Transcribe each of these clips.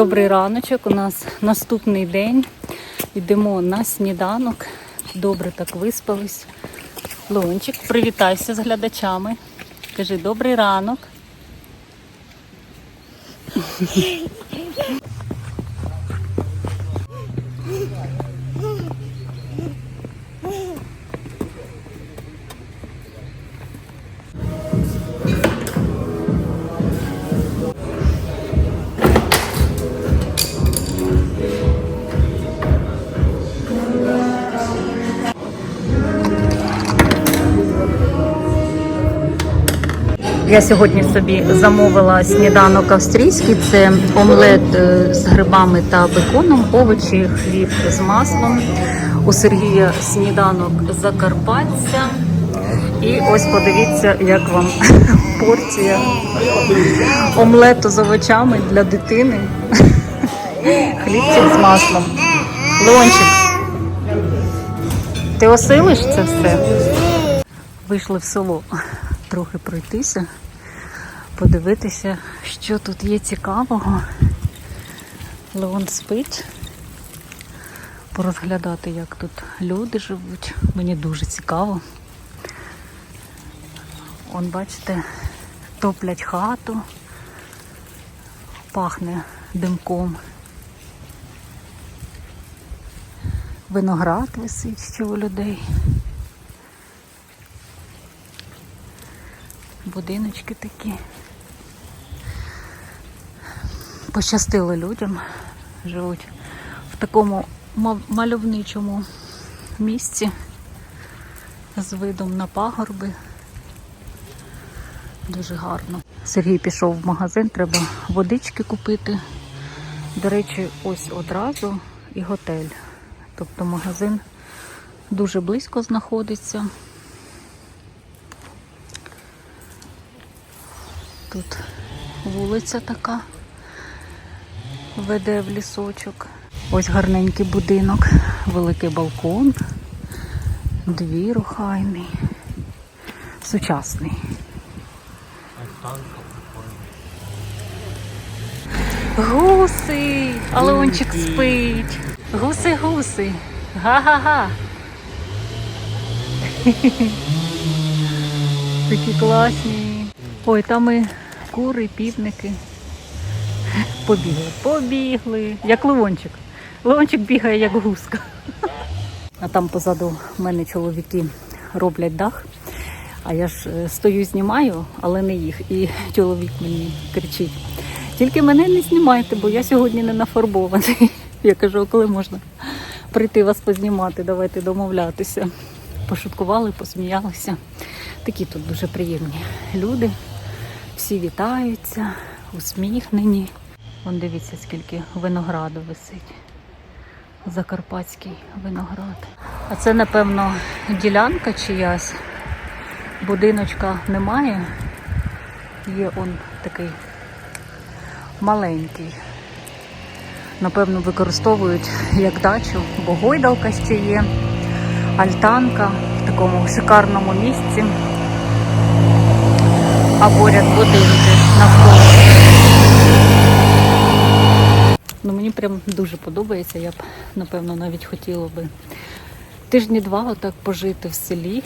Добрий раночок. У нас наступний день. Йдемо на сніданок. Добре так виспались. Лончик, привітайся з глядачами. Кажи добрий ранок. Я сьогодні собі замовила сніданок австрійський. Це омлет е, з грибами та беконом, овочі, хліб з маслом. У Сергія сніданок закарпаття. І ось подивіться, як вам порція омлету з овочами для дитини. Хлібчик з маслом. Леончик, ти осилиш це все? Вийшли в село трохи пройтися, подивитися, що тут є цікавого. Леон спить, порозглядати, як тут люди живуть. Мені дуже цікаво. Он, бачите, топлять хату, пахне димком. Виноград висить ще у людей. Будиночки такі. Пощастило людям, живуть в такому мальовничому місці з видом на пагорби. Дуже гарно. Сергій пішов в магазин, треба водички купити. До речі, ось одразу і готель. Тобто магазин дуже близько знаходиться. Тут вулиця така веде в лісочок. Ось гарненький будинок, великий балкон, двір охайний, сучасний. Гуси! А Леончик спить. Гуси, гуси. Га-га-га. Такі класні. Ой, там і кури, півники. Побігли, побігли. Як Леончик. Леончик бігає, як гуска. А там позаду в мене чоловіки роблять дах. А я ж е, стою, знімаю, але не їх. І чоловік мені кричить: тільки мене не знімайте, бо я сьогодні не нафарбований. Я кажу, коли можна прийти вас познімати, давайте домовлятися. Пошуткували, посміялися. Такі тут дуже приємні люди. Всі вітаються, усміхнені. Вон дивіться, скільки винограду висить. Закарпатський виноград. А це, напевно, ділянка чиясь. Будиночка немає. Є он такий маленький. Напевно, використовують як дачу, бо гойдалка ще є, альтанка в такому шикарному місці. А поряд будинки навколо. Ну, мені прям дуже подобається. Я б, напевно, навіть хотіла би тижні два отак пожити в селі,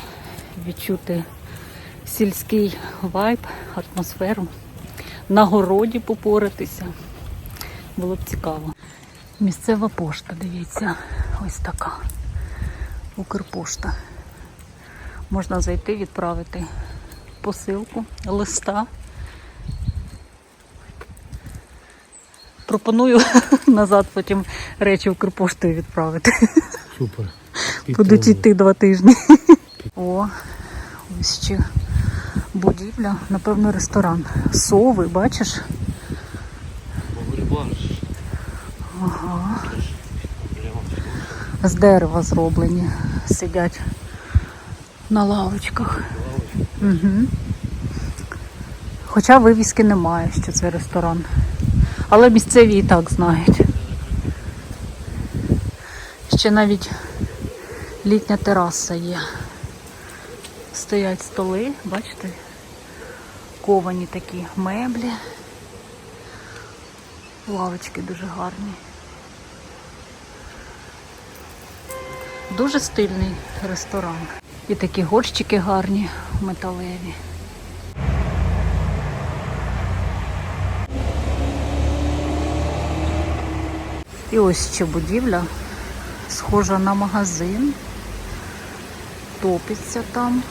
відчути сільський вайб, атмосферу, на городі попоратися. Було б цікаво. Місцева пошта, дивіться, ось така. Укрпошта. Можна зайти, відправити посилку, листа. Пропоную назад потім речі Укрпоштою відправити. Супер. Будуть йти два тижні. О, ось ще будівля, напевно, ресторан. Сови, бачиш? Ага. З дерева зроблені. Сидять на лавочках. Угу. Хоча вивіски немає, що це ресторан. Але місцеві і так знають. Ще навіть літня тераса є. Стоять столи, бачите? Ковані такі меблі. Лавочки дуже гарні. Дуже стильний ресторан. І такі горщики гарні, металеві. І ось ще будівля, схожа на магазин. Топиться там,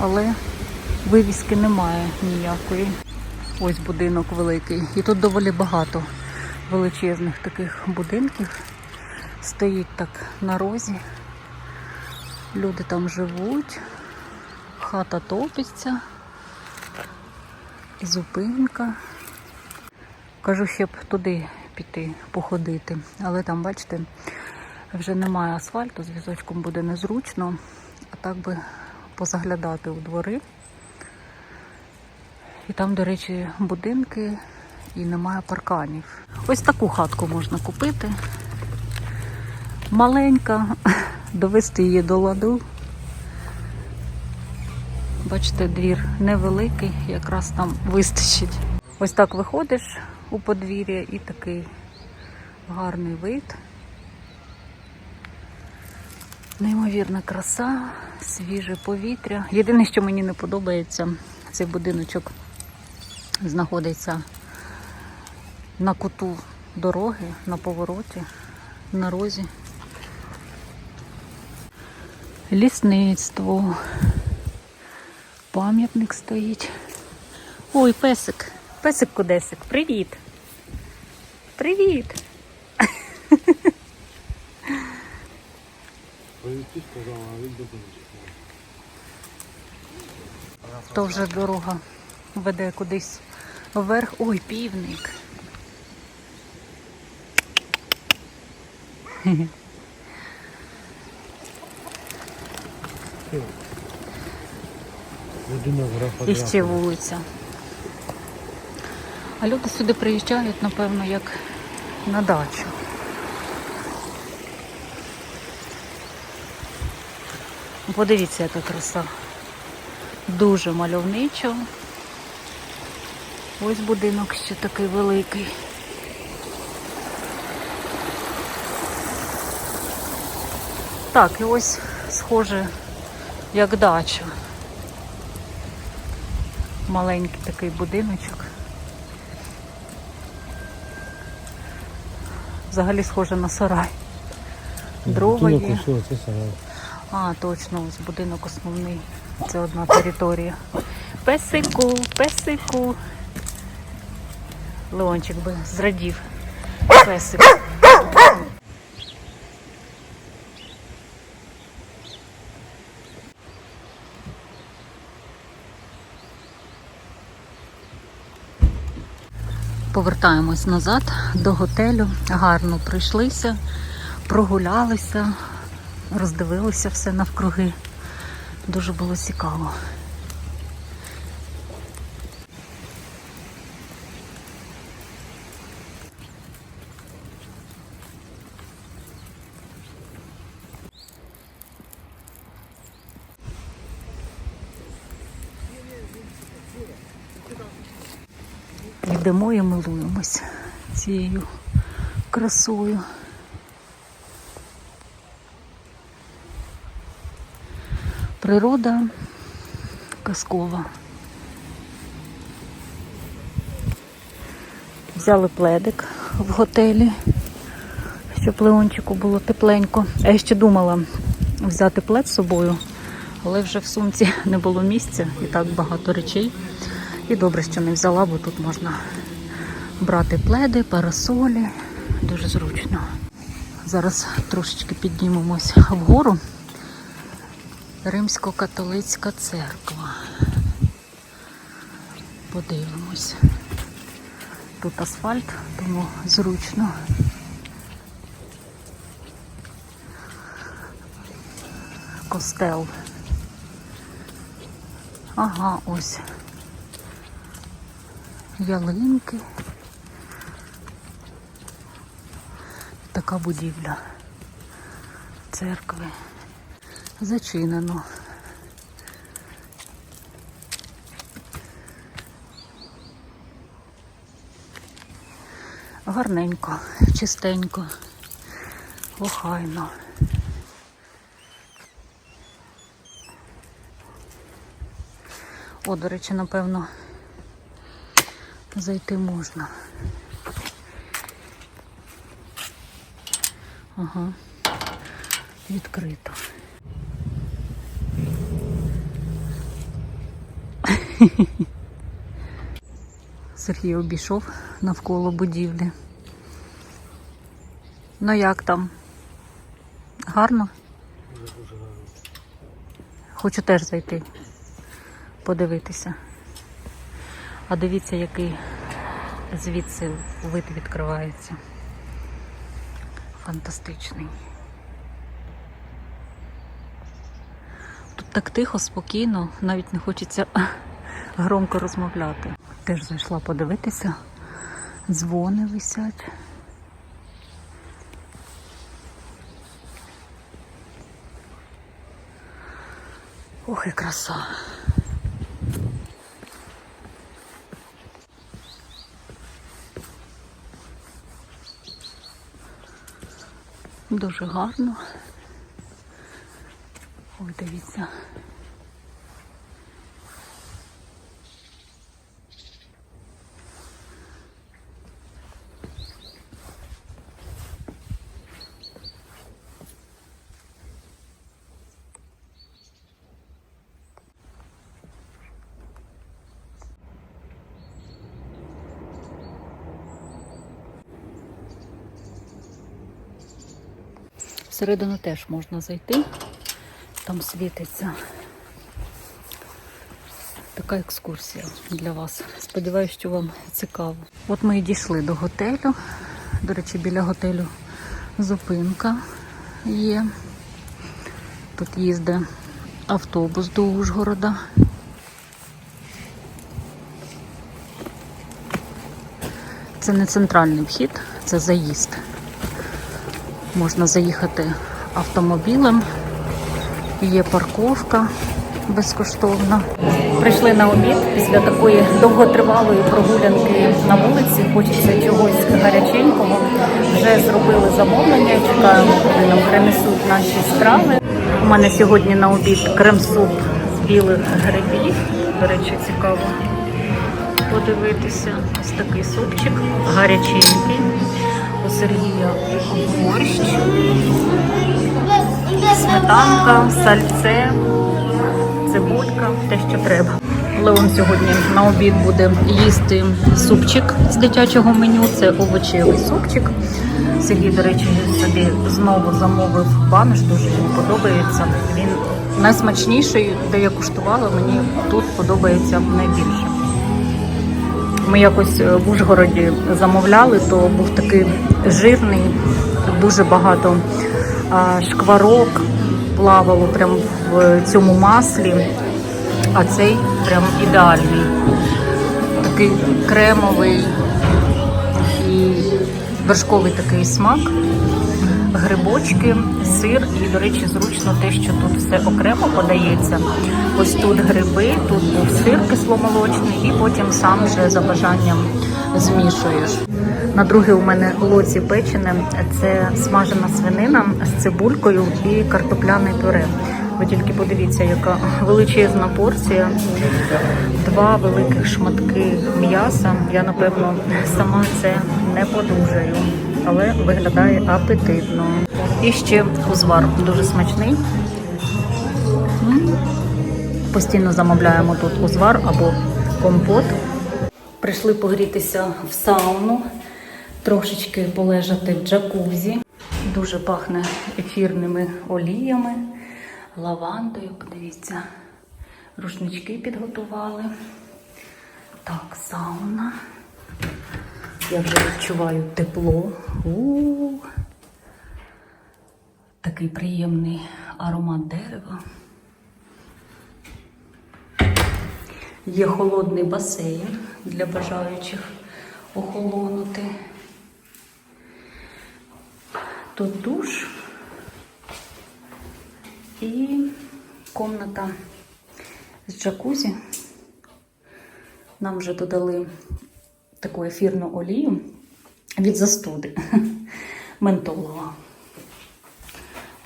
але вивіски немає ніякої. Ось будинок великий. І тут доволі багато величезних таких будинків. Стоїть так на розі. Люди там живуть, хата топиться, зупинка. Кажу, ще б туди піти, походити. Але там, бачите, вже немає асфальту, з буде незручно. А так би позаглядати у двори. І там, до речі, будинки і немає парканів. Ось таку хатку можна купити. Маленька, довести її до ладу. Бачите, двір невеликий, якраз там вистачить. Ось так виходиш у подвір'я і такий гарний вид. Неймовірна краса, свіже повітря. Єдине, що мені не подобається, цей будиночок знаходиться на куту дороги, на повороті, на розі. Лісництво. Пам'ятник стоїть. Ой, песик. Песик Кудесик, привіт. Привіт. То вже дорога веде кудись вверх. Ой, півник. І ще вулиця. А люди сюди приїжджають, напевно, як на дачу. Подивіться, яка краса. Дуже мальовничо. Ось будинок ще такий великий. Так, і ось схоже, як дача. Маленький такий будиночок. Взагалі схоже на сарай. Дрова є. це сарай. А, точно, ось будинок основний. Це одна територія. Песику, песику. Леончик би зрадів. Песик. Повертаємось назад до готелю. Гарно пройшлися, прогулялися, роздивилися все навкруги. Дуже було цікаво. Йдемо і милуємось цією красою. Природа казкова. Взяли пледик в готелі, щоб Леончику було тепленько. Я ще думала взяти плед з собою, але вже в сумці не було місця і так багато речей. І добре, що не взяла, бо тут можна брати пледи, парасолі. Дуже зручно. Зараз трошечки піднімемось вгору. Римсько-католицька церква. Подивимось. Тут асфальт, тому зручно. Костел. Ага, ось. Ялинки. Така будівля церкви. Зачинено. Гарненько, чистенько, охайно. О, до речі, напевно, зайти можна. Ага, відкрито. Сергій обійшов навколо будівлі. Ну як там? Гарно? Дуже гарно. Хочу теж зайти, подивитися. А дивіться, який звідси вид відкривається. Фантастичний. Тут так тихо, спокійно, навіть не хочеться громко розмовляти. Теж зайшла подивитися. Дзвони висять. Ох, і краса. Дуже гарно. Ой, дивіться. Всередину теж можна зайти. Там світиться. Така екскурсія для вас. Сподіваюсь, що вам цікаво. От ми і дійшли до готелю. До речі, біля готелю зупинка є. Тут їздить автобус до Ужгорода. Це не центральний вхід, це заїзд. Можна заїхати автомобілем. Є парковка безкоштовна. Прийшли на обід після такої довготривалої прогулянки на вулиці. Хочеться чогось гаряченького. Вже зробили замовлення. Чекаємо, коли нам принесуть наші страви. У мене сьогодні на обід крем-суп з білих грибів. До речі, цікаво подивитися. Ось такий супчик, гаряченький. Сергія борщ, сметанка, сальце, цибулька, те, що треба. Леон сьогодні на обід буде їсти супчик з дитячого меню. Це овочевий супчик. Сергій, до речі, собі знову замовив банош, дуже йому подобається. Він найсмачніший, де я куштувала, мені тут подобається найбільше. Ми якось е, в Ужгороді замовляли, то був такий жирний, дуже багато шкварок плавало прямо в цьому маслі, а цей прям ідеальний. Такий кремовий і вершковий такий смак, грибочки, сир і, до речі, зручно те, що тут все окремо подається. Ось тут гриби, тут був сир кисломолочний, і потім сам вже за бажанням змішуєш. На друге у мене лоці печене це смажена свинина з цибулькою і картопляне пюре. Ви тільки подивіться, яка величезна порція. Два великих шматки м'яса. Я напевно сама це не подужаю, але виглядає апетитно. І ще узвар дуже смачний. Постійно замовляємо тут узвар або компот. Прийшли погрітися в сауну, трошечки полежати в джакузі. Дуже пахне ефірними оліями, лавандою. Подивіться, рушнички підготували. Так, сауна. Я вже відчуваю тепло. У-у-у. Такий приємний аромат дерева. Є холодний басейн для бажаючих охолонути. Тут душ і комната з джакузі. Нам вже додали таку ефірну олію від застуди ментолова.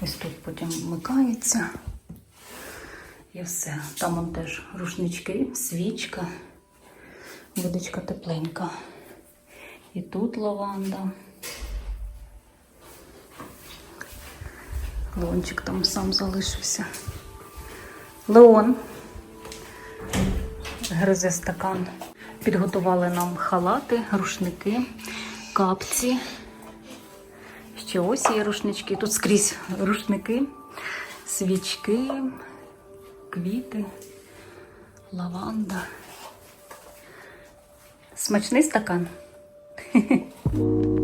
Ось тут потім вмикається. І все. Там он теж рушнички, свічка, водичка тепленька. І тут лаванда. Леончик там сам залишився. Леон. Гризе стакан. Підготували нам халати, рушники, капці. Ще ось є рушнички. Тут скрізь рушники, свічки, квіти, лаванда. Смачний стакан.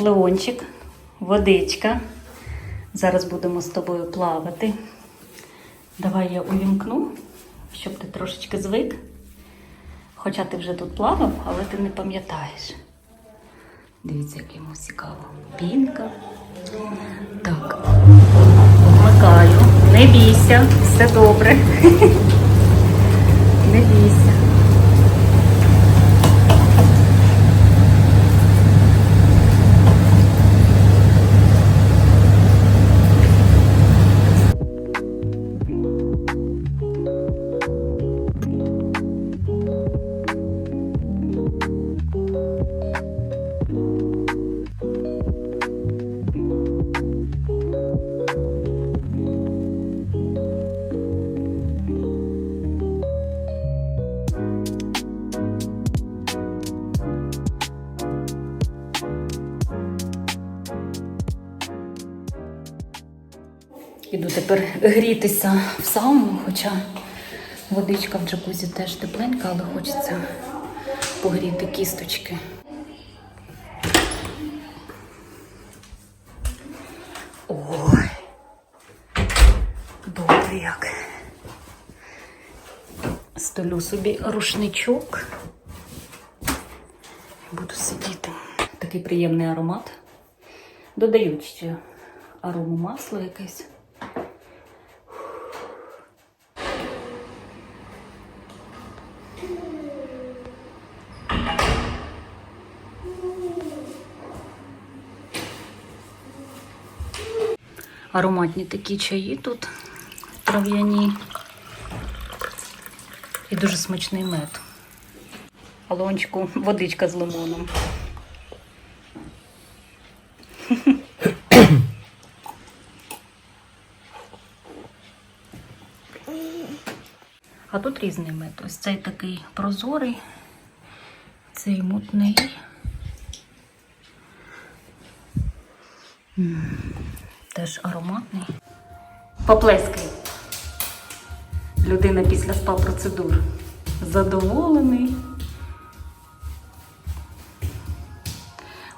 Леончик, водичка. Зараз будемо з тобою плавати. Давай я увімкну, щоб ти трошечки звик. Хоча ти вже тут плавав, але ти не пам'ятаєш. Дивіться, як йому цікаво. Пінка. Так, вмикаю. Не бійся, все добре. Не бійся. Іду тепер грітися в сауну, хоча водичка в джакузі теж тепленька, але хочеться погріти кісточки. Ой, добре як. Столю собі рушничок. Буду сидіти. Такий приємний аромат. Додають ще арому масла якесь. Ароматні такі чаї тут трав'яні. І дуже смачний мед. Алончику водичка з лимоном. А тут різний мед. Ось цей такий прозорий, цей мутний. М, Теж ароматний. Поплескай. Людина після спа-процедур. Задоволений.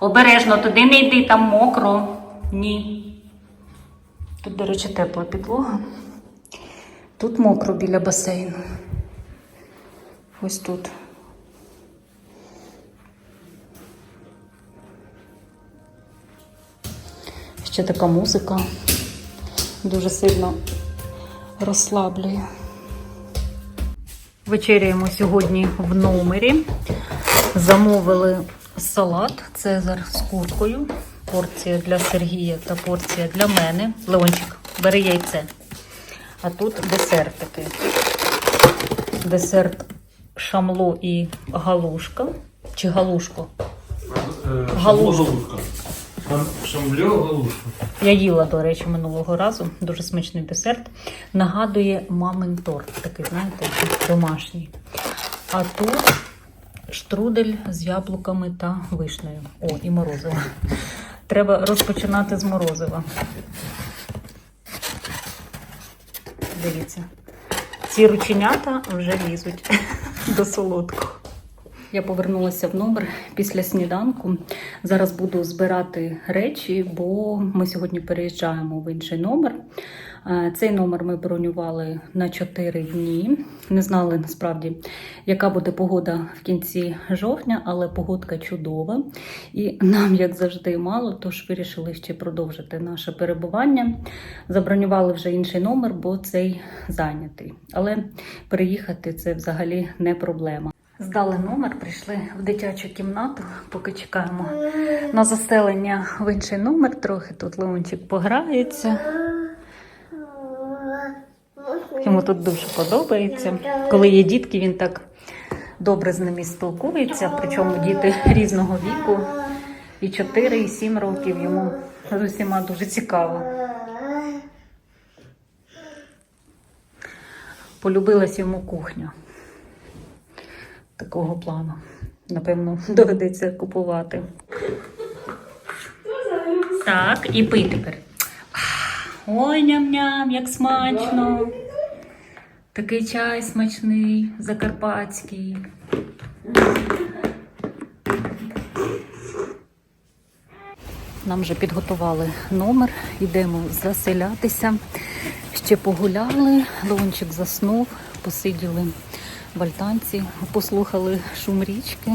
Обережно туди не йди, там мокро. Ні. Тут, до речі, тепла підлога. Тут мокро біля басейну. Ось тут. Ще така музика дуже сильно розслаблює. Вечеряємо сьогодні в номері. Замовили салат Цезар з куркою. Порція для Сергія та порція для мене. Леончик, бери яйце. А тут десерт такий. Десерт шамло і галушка. Чи галушко? Галушка. Я їла, до речі, минулого разу. Дуже смачний десерт. Нагадує мамин торт, такий, знаєте, домашній. А тут штрудель з яблуками та вишнею. О, і морозиво. Треба розпочинати з морозива. Дивіться. Ці рученята вже лізуть до солодкого. Я повернулася в номер після сніданку. Зараз буду збирати речі, бо ми сьогодні переїжджаємо в інший номер. Е, Цей номер ми бронювали на 4 дні. Не знали насправді, яка буде погода в кінці жовтня, але погодка чудова. І нам, як завжди, мало, тож вирішили ще продовжити наше перебування. Забронювали вже інший номер, бо цей зайнятий. Але переїхати це взагалі не проблема. Здали номер, прийшли в дитячу кімнату, поки чекаємо на заселення в інший номер. Трохи тут Леончик пограється. Йому тут дуже подобається. Коли є дітки, він так добре з ними спілкується, причому діти різного віку. І 4, і 7 років йому з усіма дуже цікаво. Полюбилась йому кухня такого плану. Напевно, доведеться купувати. Так, і пий тепер. Ой, ням-ням, як смачно. Такий чай смачний, закарпатський. Нам вже підготували номер, йдемо заселятися. Ще погуляли, Леончик заснув, посиділи в альтанці, послухали шум річки.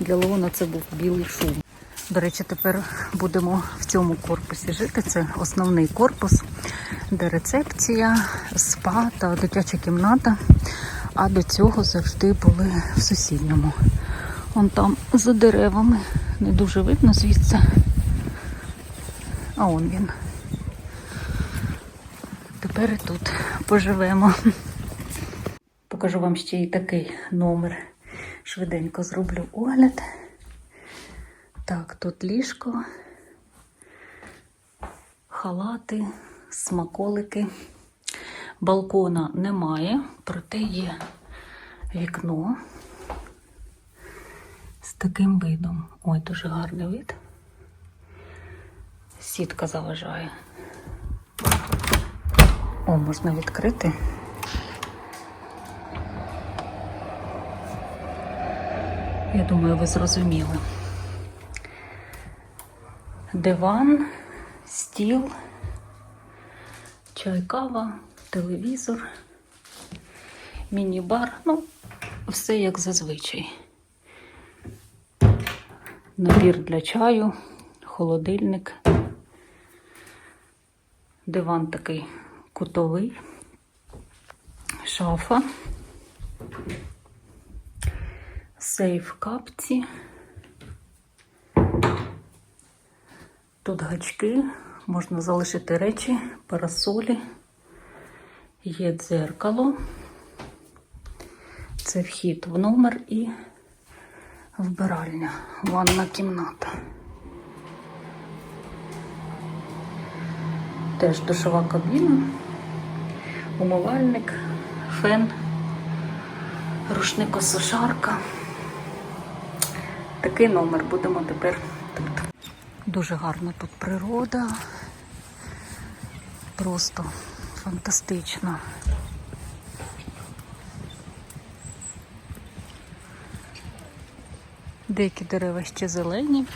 Для Леона це був білий шум. До речі, тепер будемо в цьому корпусі жити. Це основний корпус, де рецепція, спа та дитяча кімната. А до цього завжди були в сусідньому. Вон там за деревами. Не дуже видно звідси. А он він. Тепер і тут поживемо. Покажу вам ще й такий номер. Швиденько зроблю огляд. Так, тут ліжко, халати, смаколики. Балкона немає, проте є вікно з таким видом. Ой, дуже гарний вид. Сітка заважає. О, можна відкрити. Я думаю, ви зрозуміли. Диван, стіл, чай, кава, телевізор, міні-бар. Ну, все як зазвичай. Набір для чаю, холодильник. Диван такий кутовий, шафа. Сейф капці. Тут гачки, можна залишити речі, парасолі, є дзеркало. Це вхід в номер і вбиральня, ванна кімната. Теж душова кабіна, умивальник, фен, рушникосушарка. Такий номер будемо тепер тут. Дуже гарна тут природа. Просто фантастично. Деякі дерева ще зелені,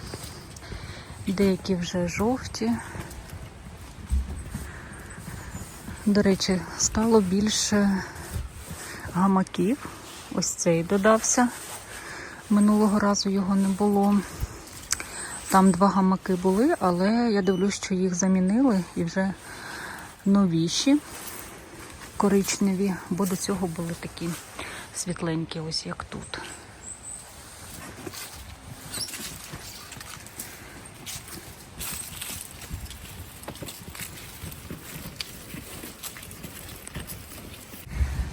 деякі вже жовті. До речі, стало більше гамаків. Ось цей додався. Минулого разу його не було. Там два гамаки були, але я дивлюсь, що їх замінили і вже новіші, коричневі, бо до цього були такі світленькі, ось як тут.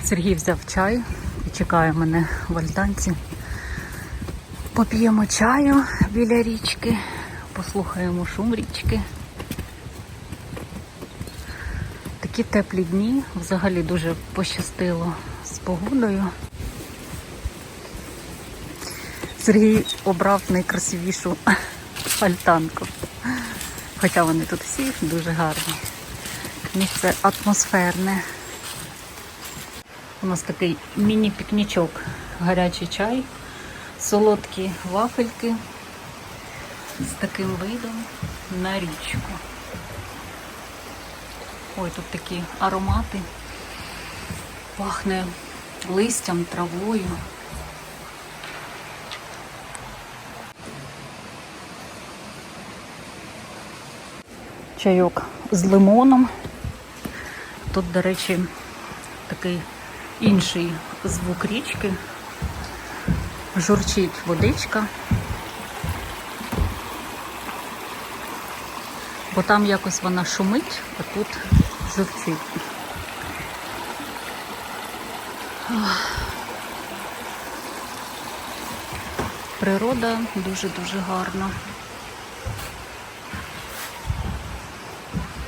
Сергій взяв чай і чекає мене в альтанці. Поп'ємо чаю біля річки, послухаємо шум річки. Такі теплі дні. Взагалі дуже пощастило з погодою. Сергій обрав найкрасивішу альтанку. Хоча вони тут всі дуже гарні. Місце атмосферне. У нас такий міні-пікнічок. Гарячий чай, солодкі вафельки з таким видом на річку. Ой, тут такі аромати. Пахне листям, травою. Чайок з лимоном. Тут, до речі, такий інший звук річки. Журчить водичка. Бо там якось вона шумить, а тут журчить. Природа дуже-дуже гарна.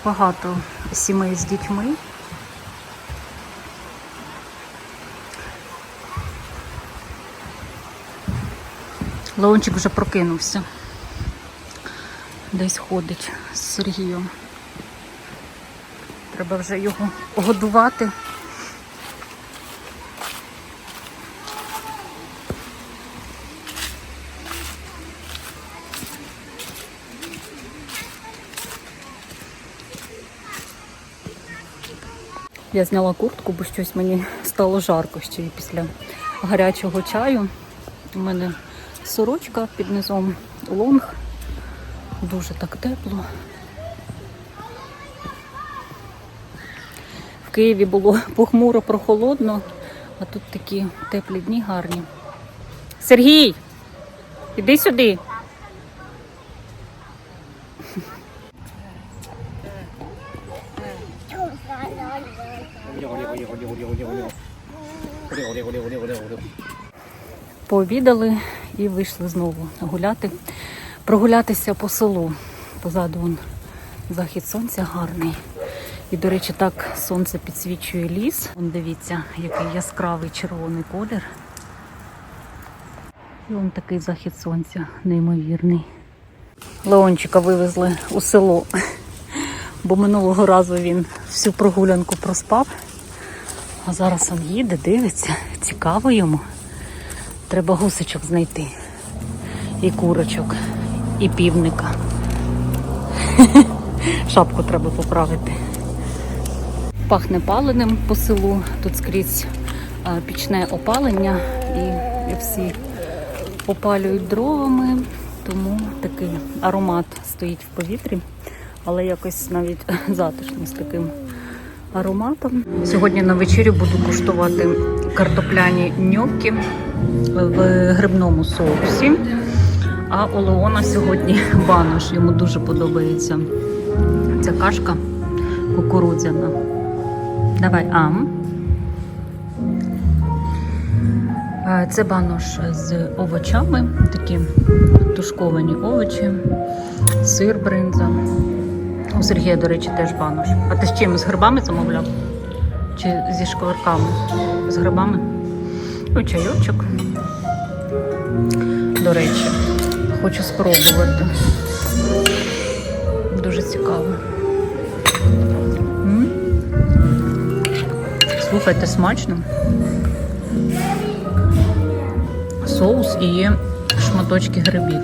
Багато сімей з дітьми. Леончик вже прокинувся. Десь ходить з Сергієм. Треба вже його годувати. Я зняла куртку, бо щось мені стало жарко ще й після гарячого чаю. У мене сорочка під низом лонг. Дуже так тепло. В Києві було похмуро, прохолодно, а тут такі теплі дні гарні. Сергій, іди сюди. Пообідали і вийшли знову гуляти, прогулятися по селу. Позаду вон захід сонця гарний. І, до речі, так сонце підсвічує ліс. Вон дивіться, який яскравий червоний колір. І вон такий захід сонця неймовірний. Леончика вивезли у село, бо минулого разу він всю прогулянку проспав. А зараз він їде, дивиться, цікаво йому. Треба гусочок знайти. І курочок, і півника. Шапку треба поправити. Пахне паленим по селу. Тут скрізь а, пічне опалення і, всі опалюють дровами, тому такий аромат стоїть в повітрі, але якось навіть затишно з таким ароматом. Сьогодні на вечерю буду куштувати картопляні ньоккі в грибному соусі. А у Леона сьогодні банош. Йому дуже подобається ця кашка кукурудзяна. Давай ам. Це банош з овочами, такі тушковані овочі, сир бринза. У Сергія, до речі, теж банош. А ти з чим? З грибами замовляв? Чи зі шкварками? З грибами? Ну, чайочок. До речі, хочу спробувати. Дуже цікаво. Слухайте, смачно. Соус і є шматочки грибів.